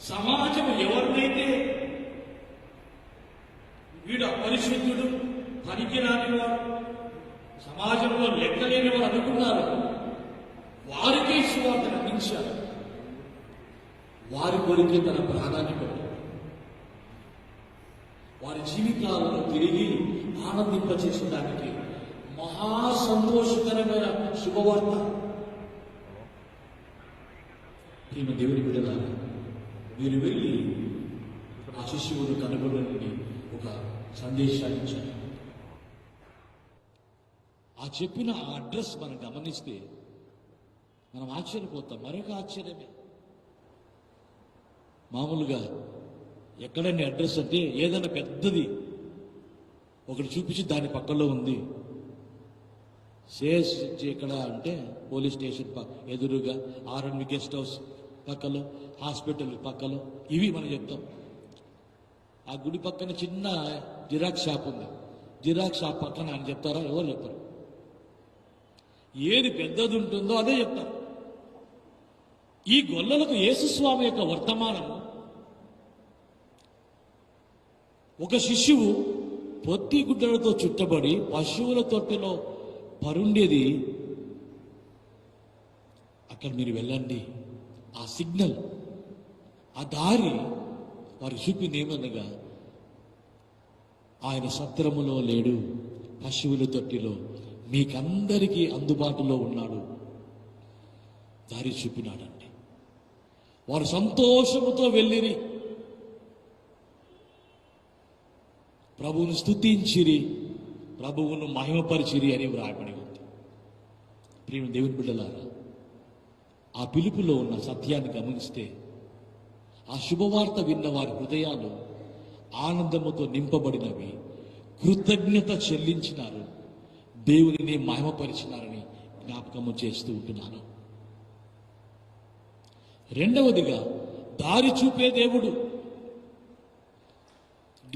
సమాజం ఎవరినైతే వీడు అపరిశుద్ధుడు పనికిరాని వాడు సమాజంలో లెక్కలేని వారు అనుకున్నారు వారికే సువార్తను అందించారు వారి కొరికే తన ప్రాణాన్ని పెట్టాడు వారి జీవితాలను తిరిగి ఆనందింపచేసడానికి మహా సంతోషకరమైన శుభవార్త. ఈమె దేవుని బిడ్డలారా మీరు వెళ్ళి ఆ శిశువును కనుగొనని ఒక సందేశాన్ని ఇచ్చారు. ఆ చెప్పిన ఆ అడ్రస్ మనం గమనిస్తే మనం ఆశ్చర్యపోతాం మరొక ఆశ్చర్యమే. మామూలుగా ఎక్కడైనా అడ్రస్ అంటే ఏదైనా పెద్దది ఒకటి చూపించి దాని పక్కలో ఉంది. సేస్ ఎక్కడ అంటే పోలీస్ స్టేషన్ పక్క ఎదురుగా ఆర్ఎన్వి గెస్ట్ హౌస్. పక్కలో హాస్పిటల్ పక్కలో ఇవి మనం చెప్తాం. ఆ గుడి పక్కన చిన్న జిరాక్స్ షాప్ ఉంది. జిరాక్స్ షాప్ పక్కన అని చెప్తారా? ఎవరు చెప్పరు. ఏది పెద్దది ఉంటుందో అదే చెప్తారు. ఈ గొల్లలకు యేసుస్వామి యొక్క వర్తమానం. ఒక శిష్యువు పొత్తి గుడ్డలతో చుట్టబడి పశువుల తొట్టెలో పరుండేది. అక్కడ మీరు వెళ్ళండి. ఆ సిగ్నల్ ఆ దారి వారు చూపింది ఏమనగా ఆయన సత్రములో లేడు పశువుల తొట్టిలో మీకందరికీ అందుబాటులో ఉన్నాడు. దారి చూపినాడండి. వారు సంతోషముతో వెళ్ళిరి. ప్రభువును స్తుతించిరి ప్రభువును మహిమపరిచిరి అని వ్రాయబడి ఉంది. ప్రేమ దేవుని బిడ్డలారా ఆ పిలుపులో ఉన్న సత్యాన్ని గమనిస్తే ఆ శుభవార్త విన్న వారి హృదయాలు ఆనందముతో నింపబడినవి కృతజ్ఞత చెల్లించినారు దేవునిని మహిమపరిచినారని జ్ఞాపకము చేస్తూ ఉంటున్నాను. రెండవదిగా దారి చూపే దేవుడు.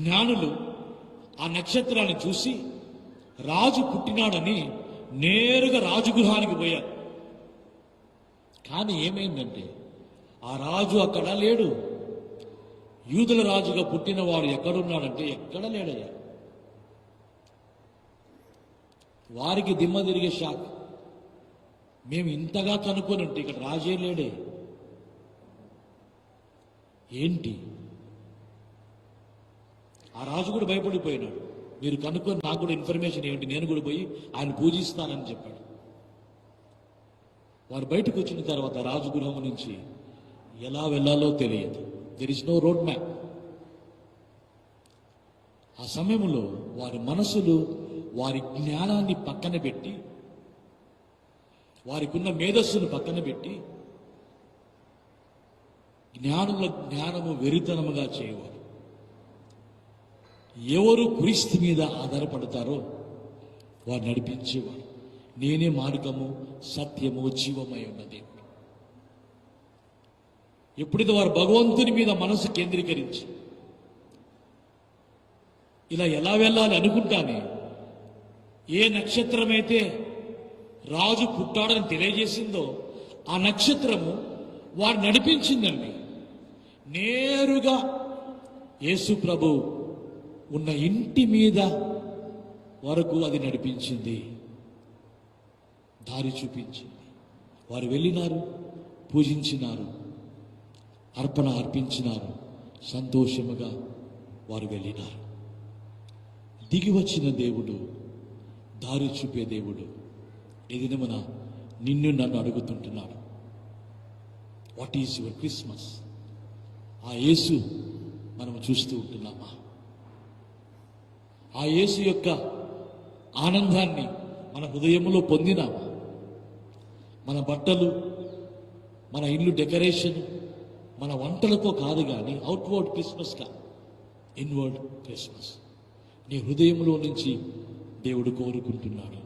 జ్ఞానులు ఆ నక్షత్రాన్ని చూసి రాజు పుట్టినాడని నేరుగా రాజగృహానికి పోయారు. కానీ ఏమైందంటే ఆ రాజు అక్కడ లేడు. యూదుల రాజుగా పుట్టిన వారు ఎక్కడున్నాడంటే ఎక్కడ లేడయ్యా? వారికి దిమ్మ తిరిగే షాక్ మేము ఇంతగా కనుక్కొని ఉంటే ఇక్కడ రాజే లేడే. ఏంటి? ఆ రాజు కూడా భయపడిపోయినాడు. మీరు కనుక్కొని నాకు కూడా ఇన్ఫర్మేషన్ ఏమిటి? నేను కూడా పోయి ఆయన పూజిస్తానని చెప్పాడు. వారు బయటకు వచ్చిన తర్వాత రాజగృహం నుంచి ఎలా వెళ్ళాలో తెలియదు. There is no road map ఆ సమయంలో వారి మనసులు వారి జ్ఞానాన్ని పక్కన పెట్టి వారికున్న మేధస్సును పక్కన పెట్టి జ్ఞానుల జ్ఞానము వెరితనముగా చేయవారు. ఎవరు క్రీస్తు మీద ఆధారపడతారో వారు నడిపించేవారు. నేనే మార్గము సత్యము జీవమై ఉన్నది. ఎప్పుడైతే వారు భగవంతుని మీద మనసు కేంద్రీకరించి ఇలా ఎలా వెళ్ళాలి అనుకుంటానే ఏ నక్షత్రమైతే రాజు పుట్టాడని తెలియజేసిందో ఆ నక్షత్రము వారు నడిపించిందండి. నేరుగా యేసు ప్రభు ఉన్న ఇంటి మీద వరకు అది నడిపించింది. దారి చూపించింది. వారు వెళ్ళినారు పూజించినారు అర్పణ అర్పించినారు సంతోషముగా వారు వెళ్ళినారు. దిగి వచ్చిన దేవుడు దారి చూపే దేవుడు ఏదైనా మన నిన్ను నన్ను అడుగుతుంటున్నాడు. వాట్ ఈజ్ యువర్ క్రిస్మస్ ఆ యేసు మనం చూస్తూ ఉంటున్నామా? ఆ యేసు యొక్క ఆనందాన్ని మన హృదయంలో పొందినామా? మన బట్టలు మన ఇల్లు డెకరేషన్ మన వంటలతో కాదు కానీ అవుట్వర్డ్ క్రిస్మస్ ఇన్వర్డ్ క్రిస్మస్. నీ హృదయంలో నుంచి దేవుడు కోరుకుంటున్నాడు.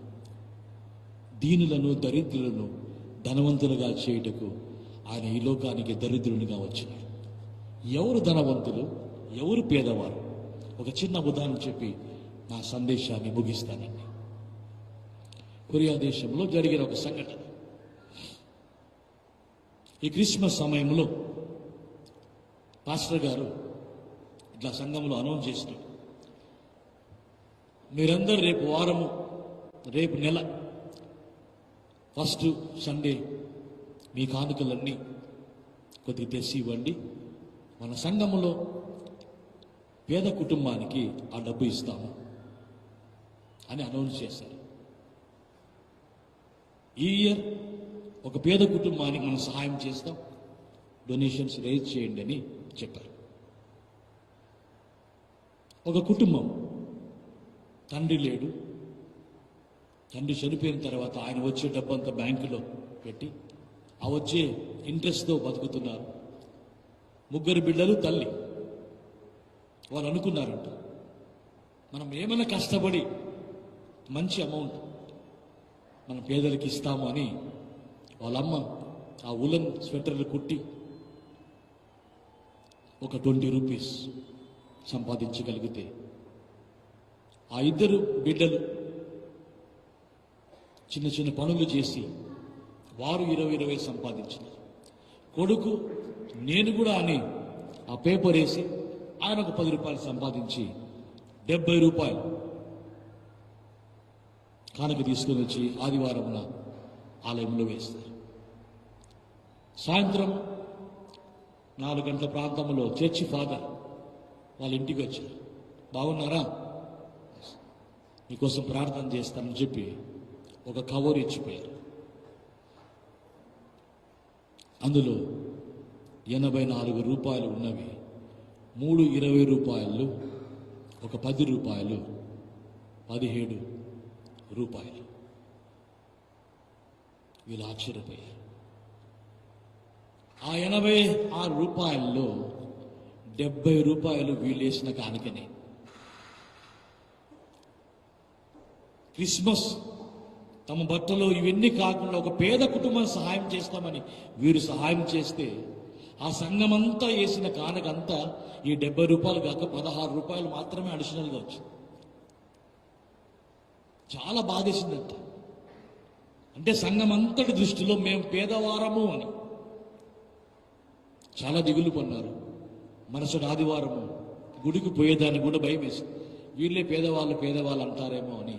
దీనులను దరిద్రులను ధనవంతులుగా చేయుటకు ఆయన ఈ లోకానికి దరిద్రునిగా వచ్చినాడు. ఎవరు ధనవంతులు? ఎవరు పేదవారు? ఒక చిన్న ఉదాహరణ చెప్పి నా సందేశాన్ని ముగిస్తానండి. కొరియా దేశంలో జరిగిన ఒక సంఘటన. ఈ క్రిస్మస్ సమయంలో పాస్టర్ గారు ఇట్లా సంఘంలో అనౌన్స్ చేసినాడు మీరందరూ రేపు వారము రేపు నెల ఫస్ట్ సండే మీ కానుకలన్నీ కొద్దిగా తెచ్చి ఇవ్వండి. మన సంఘములో పేద కుటుంబానికి ఆ డబ్బు ఇస్తాము అని అనౌన్స్ చేశారు. ఈ ఇయర్ ఒక పేద కుటుంబానికి మనం సహాయం చేస్తాం. డొనేషన్స్ రేజ్ చేయండి అని చెప్పారు. ఒక కుటుంబం తండ్రి లేడు. తండ్రి చనిపోయిన తర్వాత ఆయన వచ్చే డబ్బంతా బ్యాంకులో పెట్టి ఆ వచ్చే ఇంట్రెస్ట్తో బతుకుతున్నారు. ముగ్గురు బిడ్డలు తల్లి. వాళ్ళు అనుకున్నారంట మనం ఏమైనా కష్టపడి మంచి అమౌంట్ మన పేదలకు ఇస్తాము అని వాళ్ళ అమ్మ ఆ ఉలన్ స్వెటర్లు కుట్టి ఒక ట్వంటీ రూపీస్ సంపాదించగలిగితే ఆ ఇద్దరు బిడ్డలు చిన్న చిన్న పనులు చేసి వారు ఇరవై ఇరవై సంపాదించినారు. కొడుకు నేను కూడా అని ఆ పేపర్ వేసి ఆయన ఒక పది రూపాయలు సంపాదించి డెబ్బై రూపాయలు కానుక తీసుకొని వచ్చి ఆదివారంన ఆలయంలో వేస్తారు. సాయంత్రం నాలుగు గంటల ప్రాంతంలో చర్చి ఫాదర్ వాళ్ళ ఇంటికి వచ్చారు. బాగున్నారా? మీకోసం ప్రార్థన చేస్తానని చెప్పి ఒక కవర్ ఇచ్చిపోయారు. అందులో ఎనభై నాలుగు రూపాయలు ఉన్నవి మూడు ఇరవై రూపాయలు ఒక పది రూపాయలు పదిహేడు రూపాయలు. వీళ్ళు ఆశ్చర్యపోయారు. ఆ ఎనభై ఆరు రూపాయల్లో డెబ్బై రూపాయలు వీళ్ళు వేసిన కానుకనే. క్రిస్మస్ తమ బట్టలు ఇవన్నీ కాకుండా ఒక పేద కుటుంబం సహాయం చేస్తామని వీరు సహాయం చేస్తే ఆ సంఘమంతా వేసిన కానుకంతా ఈ డెబ్బై రూపాయలు కాక పదహారు రూపాయలు మాత్రమే అడిషనల్గా వచ్చింది. చాలా బాధేసిందంట. అంటే సంఘం అంతటి దృష్టిలో మేము పేదవారము అని. చాలా దిగులు పన్నారు మనసుడు ఆదివారము గుడికి పోయేదాన్ని కూడా భయం వేసింది. వీళ్ళే పేదవాళ్ళు పేదవాళ్ళు అంటారేమో అని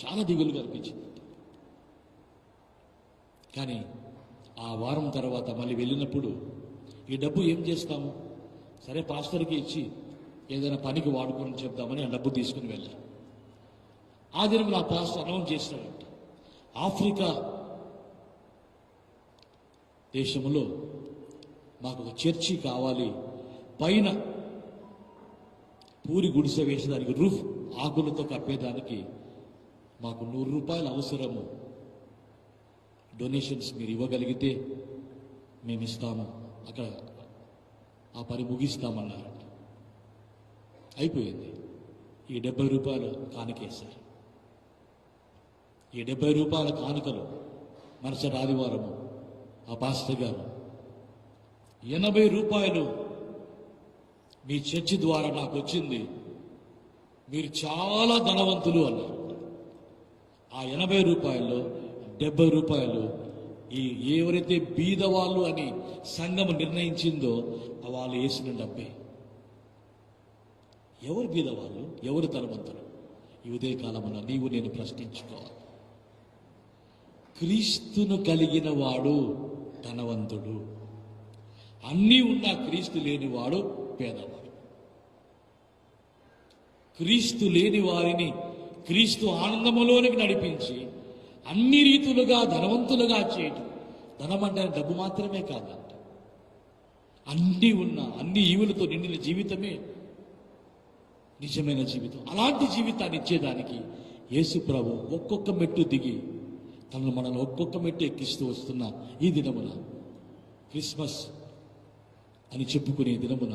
చాలా దిగులు కనిపించింది కానీ ఆ వారం తర్వాత మళ్ళీ వెళ్ళినప్పుడు ఈ డబ్బు ఏం చేస్తాము? సరే పాస్టర్కి ఇచ్చి ఏదైనా పనికి వాడుకొని చెప్దామని ఆ డబ్బు తీసుకుని వెళ్ళారు. ఆ దినం ఆ పాస్టర్ అనౌన్స్ చేసినాడంట ఆఫ్రికా దేశంలో మాకు ఒక చర్చి కావాలి. పైన పూరి గుడిసె వేసేదానికి రూఫ్ ఆకులతో కప్పేదానికి మాకు నూరు రూపాయలు అవసరము. డొనేషన్స్ మీరు ఇవ్వగలిగితే మేము ఇస్తాము అక్కడ ఆ పని ముగిస్తామన్నారంట అయిపోయింది. ఈ డెబ్బై రూపాయలు కానుకేశారు ఈ డెబ్బై రూపాయల కానుకలు మరుసటి ఆదివారము ఆ పాస్టర్ గారు ఎనభై రూపాయలు మీ చర్చి ద్వారా నాకు వచ్చింది. మీరు చాలా ధనవంతులు అన్నారు. ఆ ఎనభై రూపాయల్లో డెబ్బై రూపాయలు ఈ ఎవరైతే బీదవాళ్ళు అని సంఘం నిర్ణయించిందో వాళ్ళు వేసిన డబ్బే ఎవరు బీదవాళ్ళు? ఎవరు ధనవంతులు? ఈ ఉదయకాలమున నీవు నేను ప్రశ్నించుకోవాలి. క్రీస్తును కలిగిన వాడు ధనవంతుడు. అన్నీ ఉన్న క్రీస్తు లేనివాడు పేదవాడు. క్రీస్తు లేని వారిని క్రీస్తు ఆనందములోనికి నడిపించి అన్ని రీతులుగా ధనవంతులుగా చేయటం ధనం అంటే డబ్బు మాత్రమే కాదంట. అన్నీ ఉన్న అన్ని ఈవులతో నిండిన జీవితమే నిజమైన జీవితం. అలాంటి జీవితాన్ని ఇచ్చేదానికి యేసు ప్రభు ఒక్కొక్క మెట్టు దిగి తనను మనల్ని ఒక్కొక్క మెట్టు ఎక్కిస్తూ వస్తున్న ఈ దినమున క్రిస్మస్ అని చెప్పుకునే దినమున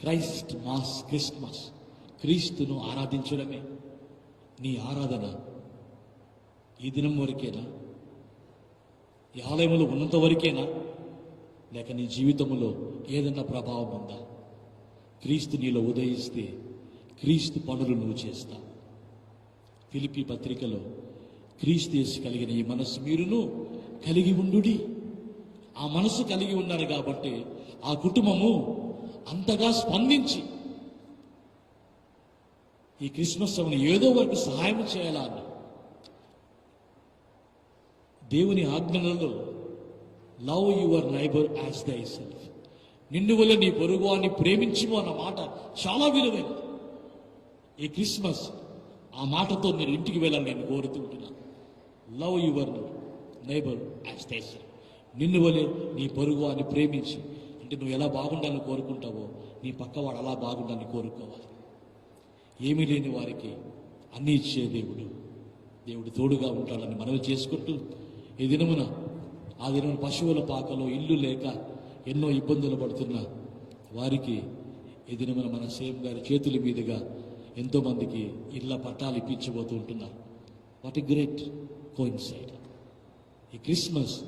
క్రైస్ట్ మాస్ క్రిస్మస్ క్రీస్తును ఆరాధించడమే. నీ ఆరాధన ఈ దినం వరకేనా? ఈ ఆలయంలో ఉన్నంత వరకేనా? లేక నీ జీవితంలో ఏదన్నా ప్రభావం ఉందా? క్రీస్తు నీలో ఉదయిస్తే క్రీస్తు పనులు నువ్వు చేస్తా. ఫిలిపి పత్రికలో క్రీస్తు కలిగిన ఈ మనస్సు మీరును కలిగి ఉండుడి. ఆ మనసు కలిగి ఉన్నారు కాబట్టి ఆ కుటుంబము అంతగా స్పందించి ఈ క్రిస్మస్ సమయంలో ఏదో వరకు సహాయం చేయాలా దేవుని ఆజ్ఞలలో love your neighbour as thyself నిన్ను వల్ల నీ పొరుగువాన్ని అని ప్రేమించుము అన్న మాట చాలా విలువైనది. ఈ క్రిస్మస్ ఆ మాటతో నేను ఇంటికి వెళ్ళాలని నేను కోరుతుంటున్నాను love your neighbour as thyself నిన్ను వలె నీ పొరుగు అని ప్రేమించి. అంటే నువ్వు ఎలా బాగుండాలని కోరుకుంటావో నీ పక్కవాడు అలా బాగుండాలని కోరుకోవాలి. ఏమీ లేని వారికి అన్ని ఇచ్చే దేవుడు. దేవుడు తోడుగా ఉంటాడని మనవి చేసుకుంటూ ఈ దినమున ఆ దినమున పశువుల పాకలో ఇల్లు లేక ఎన్నో ఇబ్బందులు పడుతున్న వారికి ఈ దినమున మన సేమ్ గారి చేతుల మీదుగా ఎంతోమందికి ఇళ్ళ పట్టాలు ఇప్పించబోతూ ఉంటున్నారు. What a great coincide. ఈ క్రిస్మస్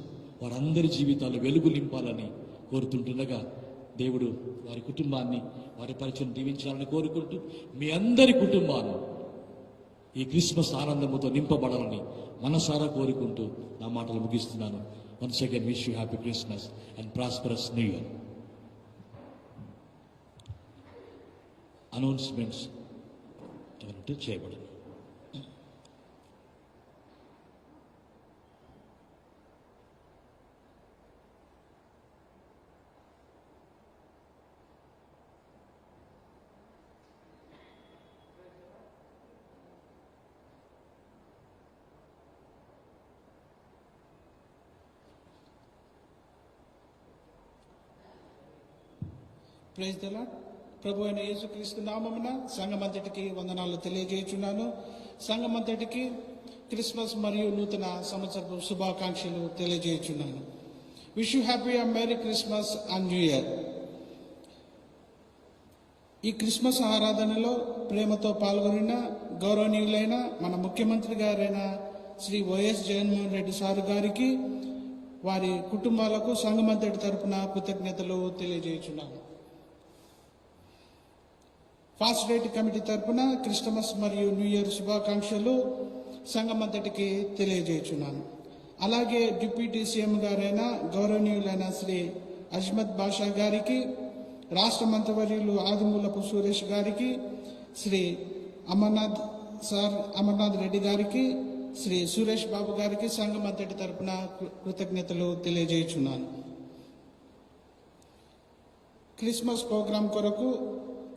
వారందరి జీవితాలు వెలుగు నింపాలని కోరుతుంటుండగా దేవుడు వారి కుటుంబాన్ని వారి పరిచయం దీవించాలని కోరుకుంటూ మీ అందరి కుటుంబాలు ఈ క్రిస్మస్ ఆనందముతో నింపబడాలని మనసారా కోరుకుంటూ నా మాటలు ముగిస్తున్నాను. Once again wish you happy Christmas and prosperous new year announcements చేయబడింది ప్రైజ్ దలా ప్రభు అయిన యేసుక్రీస్తు నామమున సంఘమంతటికి వందనాలు తెలియజేయుచున్నాను. సంఘమంతటికి క్రిస్మస్ మరియు నూతన సంవత్సరపు శుభాకాంక్షలు తెలియజేయుచున్నాను. Wish you happy and merry Christmas and new year ఈ క్రిస్మస్ ఆరాధనలో ప్రేమతో పాల్గొనిన గౌరవనీయులైన మన ముఖ్యమంత్రి గారైన శ్రీ వైఎస్ జగన్మోహన్ రెడ్డి సారు గారికి వారి కుటుంబాలకు సంఘమంతటి తరపున కృతజ్ఞతలు తెలియజేయుచున్నాను. ఫాస్ట్ రైట్ కమిటీ తరపున క్రిస్టమస్ మరియు న్యూ ఇయర్ శుభాకాంక్షలు సంఘమంతటికి తెలియజేయచున్నాను. అలాగే డిప్యూటీ సీఎం గారైన గౌరవనీయులైన శ్రీ అజ్మద్ బాషా గారికి రాష్ట్ర మంత్రివర్యులు ఆదిమూలపు సురేష్ గారికి శ్రీ అమర్నాథ్ సార్ అమర్నాథ్ రెడ్డి గారికి శ్రీ సురేష్ బాబు గారికి సంఘమంతటి తరపున కృతజ్ఞతలు తెలియజేయుచున్నాను. క్రిస్మస్ ప్రోగ్రాం కొరకు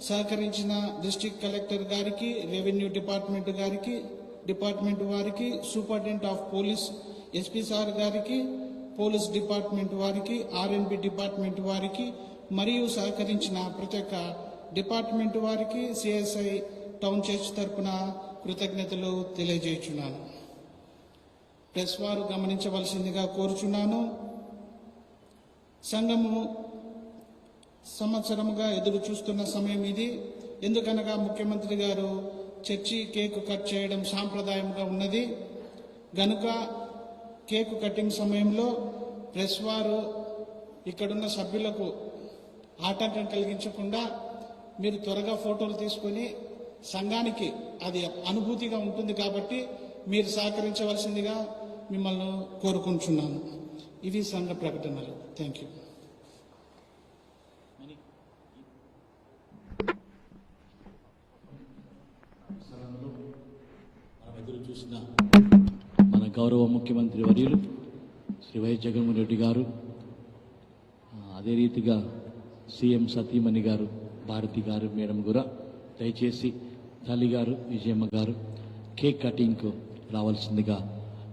సహకరించిన డిస్టిక్ కలెక్టర్ గారికి రెవెన్యూ డిపార్ట్మెంట్ గారికి డిపార్ట్మెంట్ వారికి superintendent of police SP sir గారికి పోలీస్ డిపార్ట్మెంట్ వారికి ఆర్ఎన్బి డిపార్ట్మెంట్ వారికి మరియు సహకరించిన ప్రతి ఒక్క డిపార్ట్మెంట్ వారికి సిఎస్ఐ టౌన్ చర్చ్ తరపున కృతజ్ఞతలు తెలియజేయుచున్నాను. ప్రెస్ వారు గమనించవలసిందిగా కోరుచున్నాను. సంఘము సంవత్సరముగా ఎదురు చూస్తున్న సమయం ఇది. ఎందుకనగా ముఖ్యమంత్రి గారు చర్చి కేకు కట్ చేయడం సాంప్రదాయంగా ఉన్నది. గనుక కేకు కటింగ్ సమయంలో ప్రెస్ వారు ఇక్కడున్న సభ్యులకు ఆటంకం కలిగించకుండా మీరు త్వరగా ఫోటోలు తీసుకొని సంఘానికి అది అనుభూతిగా ఉంటుంది కాబట్టి మీరు సహకరించవలసిందిగా మిమ్మల్ని కోరుకుంటున్నాను. ఇవి సంఘ ప్రకటనలు. థ్యాంక్ యూ మనం ఎదురు చూసిన మన గౌరవ ముఖ్యమంత్రి వర్యులు శ్రీ వైఎస్ జగన్మోహన్ రెడ్డి గారు అదే రీతిగా సీఎం సతీమణి గారు భారతి గారు మేడం కూడా దయచేసి తల్లి గారు విజయమ్మ గారు కేక్ కటింగ్కు రావాల్సిందిగా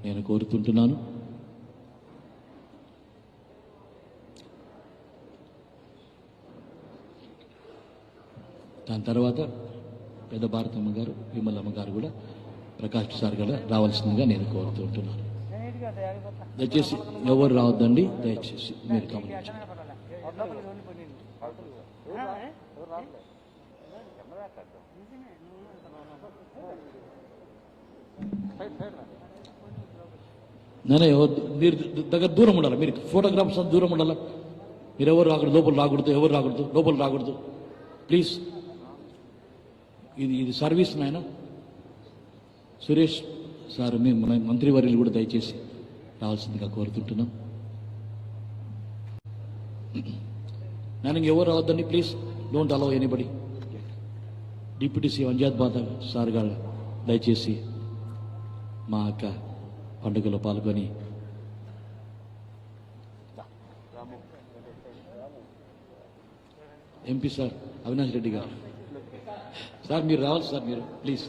నేను కోరుతుంటున్నాను. దాని తర్వాత పెద్ద భారతమ్మ గారు విమలమ్మ గారు కూడా ప్రకాష్ సార్ కూడా రావాల్సిందిగా నేను కోరుతుంటున్నాను దయచేసి ఎవరు రావద్దండి దయచేసి మీరు గమనించండి. నేనే ఎవరు మీరు దగ్గర దూరం ఉండాలి? మీరు ఫోటోగ్రాఫ్స్ అంతా దూరం ఉండాలి? మీరు ఎవరు రాకూడదు లోపల రాకూడదు ఎవరు రాకూడదు లోపల రాకూడదు. ప్లీజ్. ఇది ఇది సర్వీస్ నాయన? సురేష్ సార్ మీ మన మంత్రివర్యులు కూడా దయచేసి రావాల్సిందిగా కోరుతుంటున్నాం. నేను ఎవరు రావద్దండి please? Don't allow anybody deputy CM Amjad బాధ సార్ గారు దయచేసి మా అక్క పండుగలో పాల్గొని ఎంపీ సార్ అవినాష్ రెడ్డి గారు. సార్ మీరు రావాలి సార్ మీరు ప్లీజ్.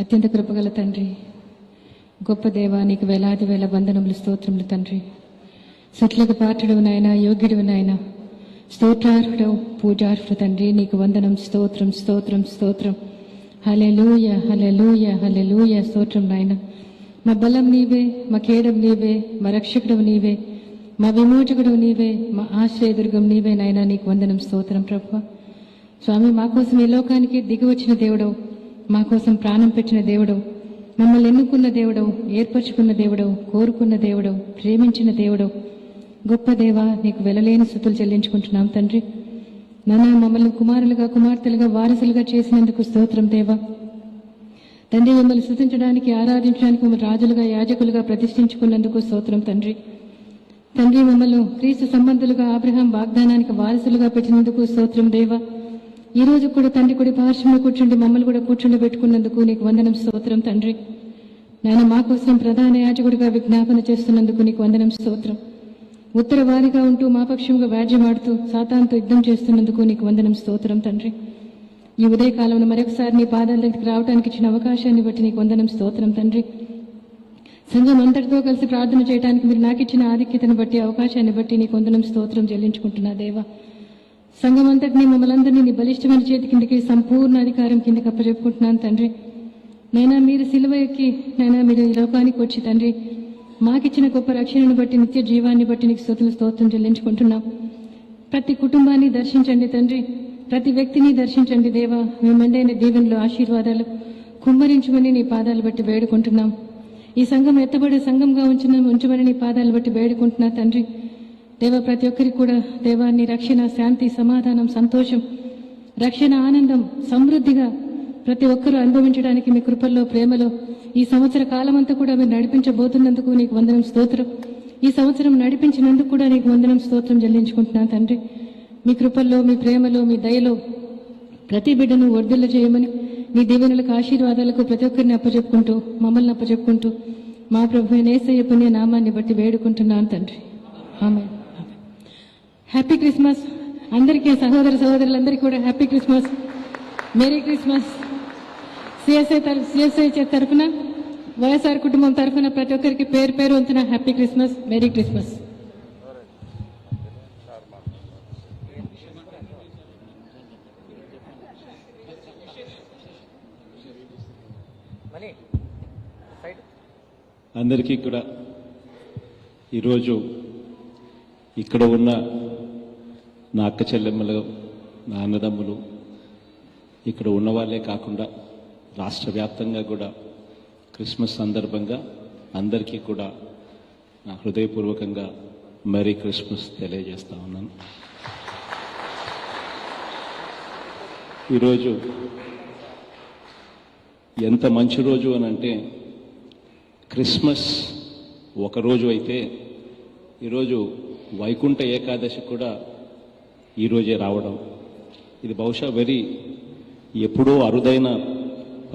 అత్యంత కృపగల తండ్రి గొప్ప దేవ నీకు వేలాది వేల వందనములు స్తోత్రములు తండ్రి. సట్లకు పాత్రుడు నాయన యోగ్యుడు నాయన. స్తోత్రార్హుడు పూజార్హుడు తండ్రి నీకు వందనం స్తోత్రం స్తోత్రం స్తోత్రం. హలెలూయ హలెలూయ హలెలూయ స్తోత్రం నాయన. మా బలం నీవే మా కేడం నీవే మా రక్షకుడు నీవే మా విమోచకుడు నీవే మా ఆశ్రయదుర్గం నీవే నాయన నీకు వందనం స్తోత్రం ప్రభు స్వామి మా కోసం ఈ లోకానికి దిగివచ్చిన దేవుడవు మా కోసం ప్రాణం పెట్టిన దేవుడవు మమ్మల్ని ఎన్నుకున్న దేవుడవు ఏర్పరచుకున్న దేవుడవు కోరుకున్న దేవుడవు ప్రేమించిన దేవుడవు గొప్ప దేవ నీకు వెలలేని స్థుతులు చెల్లించుకుంటున్నాం తండ్రి. నాన్న మమ్మల్ని కుమారులుగా కుమార్తెలుగా వారసులుగా చేసినందుకు స్తోత్రం దేవా. తండ్రి మిమ్మల్ని స్థుతించడానికి ఆరాధించడానికి మమ్మల్ని రాజులుగా యాజకులుగా ప్రతిష్ఠించుకున్నందుకు స్తోత్రం తండ్రి. తండ్రి మమ్మల్ని క్రీస్తు సంబంధులుగా ఆబ్రహాం వాగ్దానానికి వారసులుగా పెట్టినందుకు స్తోత్రం దేవా. ఈ రోజు కూడా తండ్రి కూడా పార్శ్వంలో కూర్చుండి మమ్మల్ని కూడా కూర్చుండి పెట్టుకున్నందుకు నీకు వందనం స్తోత్రం తండ్రి. నాయన మా కోసం ప్రధాన యాజకుడిగా విజ్ఞాపన చేస్తున్నందుకు నీకు వందనం స్తోత్రం. ఉత్తరవాదిగా ఉంటూ మా పక్షంగా వ్యాజ్యమాడుతూ సాతాంతో యుద్ధం చేస్తున్నందుకు నీకు వందనం స్తోత్రం తండ్రి. ఈ ఉదయకాలంలో మరొకసారి నీ పాదాల దగ్గరికి రావడానికి ఇచ్చిన అవకాశాన్ని బట్టి నీకు వందనం స్తోత్రం తండ్రి. సంఘం అంతటితో కలిసి ప్రార్థన చేయడానికి మీరు నాకు ఇచ్చిన ఆధిక్యతను బట్టి అవకాశాన్ని బట్టి నీకు వందనం స్తోత్రం చెల్లించుకుంటున్నా దేవా. సంఘం అంతటిని మమ్మల్ని అందరినీ నీ బలిష్టమైన చేతి కిందకి సంపూర్ణ అధికారం కిందకి అప్పచెప్పుకుంటున్నాను తండ్రి. నైనా మీరు సిలువ ఎక్కి నైనా మీరు ఈ లోకానికి వచ్చి తండ్రి మాకిచ్చిన గొప్ప రక్షణను బట్టి నిత్య జీవాన్ని బట్టి నీకు స్థుతులు స్తోత్రం చెల్లించుకుంటున్నాం. ప్రతి కుటుంబాన్ని దర్శించండి తండ్రి. ప్రతి వ్యక్తిని దర్శించండి దేవా. మీ మెండైన దీవెనలు ఆశీర్వాదాలు కుమ్మరించమని నీ పాదాలు బట్టి వేడుకుంటున్నాం. ఈ సంఘం ఎత్తబడే సంఘంగా ఉంచిన ఉంచమని నీ పాదాలు బట్టి వేడుకుంటున్నా తండ్రి. దేవ ప్రతి ఒక్కరికి కూడా దేవా నీ రక్షణ శాంతి సమాధానం సంతోషం రక్షణ ఆనందం సమృద్ధిగా ప్రతి ఒక్కరూ అనుభవించడానికి మీ కృపల్లో ప్రేమలో ఈ సంవత్సర కాలం అంతా కూడా మీరు నడిపించబోతున్నందుకు నీకు వందనం స్తోత్రం. ఈ సంవత్సరం నడిపించినందుకు కూడా నీకు వందనం స్తోత్రం చెల్లించుకుంటున్నాను తండ్రి. మీ కృపల్లో మీ ప్రేమలో మీ దయలో ప్రతి బిడ్డను వర్ధిల్ల చేయమని నీ దీవెనలకు ఆశీర్వాదాలకు ప్రతి ఒక్కరిని అప్పచెప్పుకుంటూ మమ్మల్ని అప్పచెప్పుకుంటూ మా ప్రభు నేసయ్య పుణ్య నామాన్ని బట్టి వేడుకుంటున్నాను తండ్రి. ఆమె హ్యాపీ క్రిస్మస్. అందరికీ సహోదర సహోదరులందరికీ కూడా happy Christmas. Merry Christmas. CSI తరఫు సిఎస్ఐ తరఫున వైఎస్ఆర్ కుటుంబం తరఫున ప్రతి ఒక్కరికి పేరు పేరు వంతున హ్యాపీ క్రిస్మస్ మెరీ క్రిస్మస్. అందరికీ కూడా ఈరోజు ఇక్కడ ఉన్న నా అక్క చెల్లెమ్మలు నా అన్నదమ్ములు ఇక్కడ ఉన్న వాళ్ళే కాకుండా రాష్ట్ర వ్యాప్తంగా కూడా క్రిస్మస్ సందర్భంగా అందరికీ కూడా నా హృదయపూర్వకంగా మెరీ క్రిస్మస్ తెలియజేస్తా ఉన్నాను. ఈరోజు ఎంత మంచి రోజు అని అంటే క్రిస్మస్ ఒక రోజు అయితే ఈరోజు వైకుంఠ ఏకాదశి కూడా ఈరోజే రావడం. ఇది బహుశా వెరీ ఎప్పుడో అరుదైన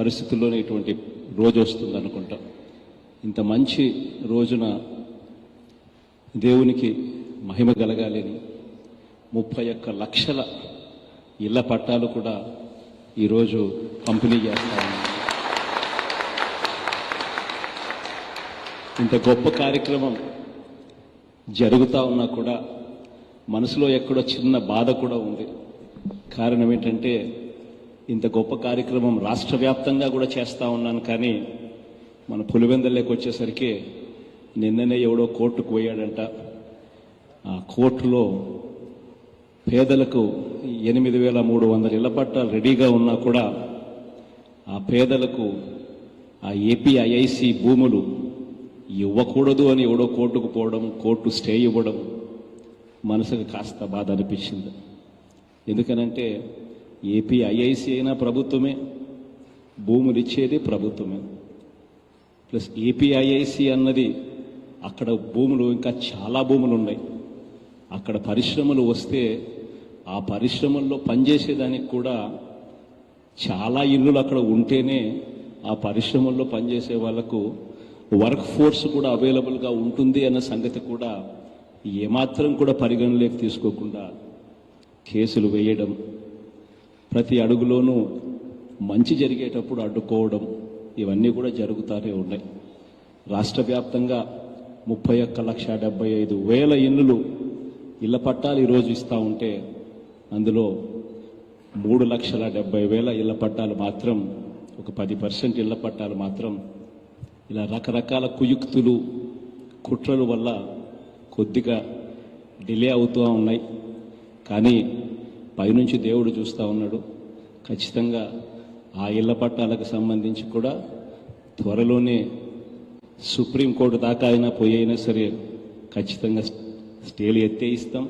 పరిస్థితుల్లోనే ఇటువంటి రోజు వస్తుంది అనుకుంటా ఇంత మంచి రోజున దేవునికి మహిమ కలగాలని ముప్పై ఒక్క లక్షల ఇళ్ళ పట్టాలు కూడా ఈరోజు పంపిణీ చేస్తా ఇంత గొప్ప కార్యక్రమం జరుగుతూ ఉన్నా కూడా మనసులో ఎక్కడో చిన్న బాధ కూడా ఉంది. కారణం ఏంటంటే ఇంత గొప్ప కార్యక్రమం రాష్ట్ర వ్యాప్తంగా కూడా చేస్తూ ఉన్నాను కానీ మన పులివెందల్లోకి వచ్చేసరికి నిన్ననే ఎవడో కోర్టుకు పోయాడంట. ఆ కోర్టులో పేదలకు ఎనిమిది వేల మూడు వందల ఇళ్ళ పట్టాలు రెడీగా ఉన్నా కూడా ఆ పేదలకు ఆ ఏపీఐఐసి భూములు ఇవ్వకూడదు అని ఎవడో కోర్టుకు పోవడం కోర్టు స్టే ఇవ్వడం మనసుకు కాస్త బాధ అనిపించింది. ఎందుకనంటే ఏపీ ఐఐసి అయినా ప్రభుత్వమే భూములు ఇచ్చేది ప్రభుత్వమే. ప్లస్ ఏపీఐఐసి అన్నది అక్కడ భూములు ఇంకా చాలా భూములు ఉన్నాయి అక్కడ పరిశ్రమలు వస్తే ఆ పరిశ్రమల్లో పనిచేసేదానికి కూడా చాలా ఇల్లులు అక్కడ ఉంటేనే ఆ పరిశ్రమల్లో పనిచేసే వాళ్ళకు వర్క్ ఫోర్స్ కూడా అవైలబుల్గా ఉంటుంది అన్న సంగతి కూడా ఏమాత్రం కూడా పరిగణలోకి తీసుకోకుండా కేసులు వేయడం ప్రతి అడుగులోనూ మంచి జరిగేటప్పుడు అడ్డుకోవడం ఇవన్నీ కూడా జరుగుతూనే ఉన్నాయి. రాష్ట్ర వ్యాప్తంగా ముప్పై ఒక్క లక్ష డెబ్బై ఐదు వేల ఇల్లులు ఇళ్ళ పట్టాలు ఈరోజు ఇస్తూ ఉంటే అందులో మూడు లక్షల డెబ్బై వేల ఇళ్ళ పట్టాలు మాత్రం ఒక పది పర్సెంట్ ఇళ్ళ పట్టాలు మాత్రం ఇలా రకరకాల కుయుక్తులు కుట్రల వల్ల కొద్దిగా డిలే అవుతూ ఉన్నాయి. కానీ పైనుంచి దేవుడు చూస్తూ ఉన్నాడు. ఖచ్చితంగా ఆ ఇళ్ళ పట్టాలకు సంబంధించి కూడా త్వరలోనే సుప్రీంకోర్టు దాకా అయినా పోయైనా సరే ఖచ్చితంగా స్టేలు ఎత్తే ఇస్తాం.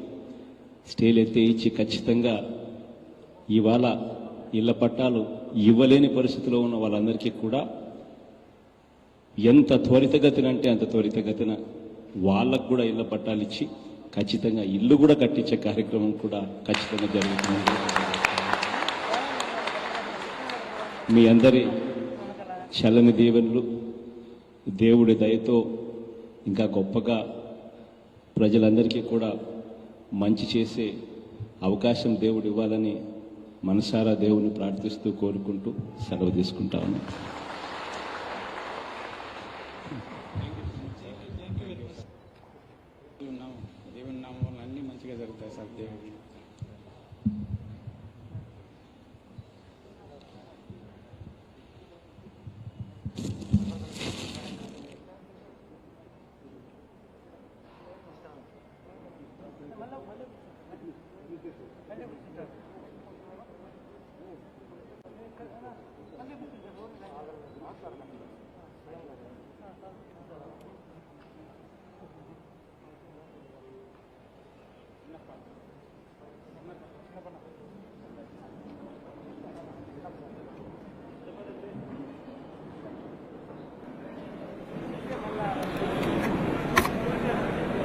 స్టేలు ఎత్తే ఇచ్చి ఖచ్చితంగా ఇవాళ ఇళ్ళ పట్టాలు ఇవ్వలేని పరిస్థితిలో ఉన్న వాళ్ళందరికీ కూడా ఎంత త్వరితగతిన అంటే అంత త్వరితగతిన వాళ్ళకు కూడా ఇళ్ళ పట్టాలు ఇచ్చి ఖచ్చితంగా ఇల్లు కూడా కట్టించే కార్యక్రమం కూడా ఖచ్చితంగా జరుగుతుంది. మీ అందరి చల్లని దీవెనలు దేవుడి దయతో ఇంకా గొప్పగా ప్రజలందరికీ కూడా మంచి చేసే అవకాశం దేవుడు ఇవ్వాలని మనసారా దేవుని ప్రార్థిస్తూ కోరుకుంటూ సెలవు తీసుకుంటాను ఉన్నాను దేవుని నామం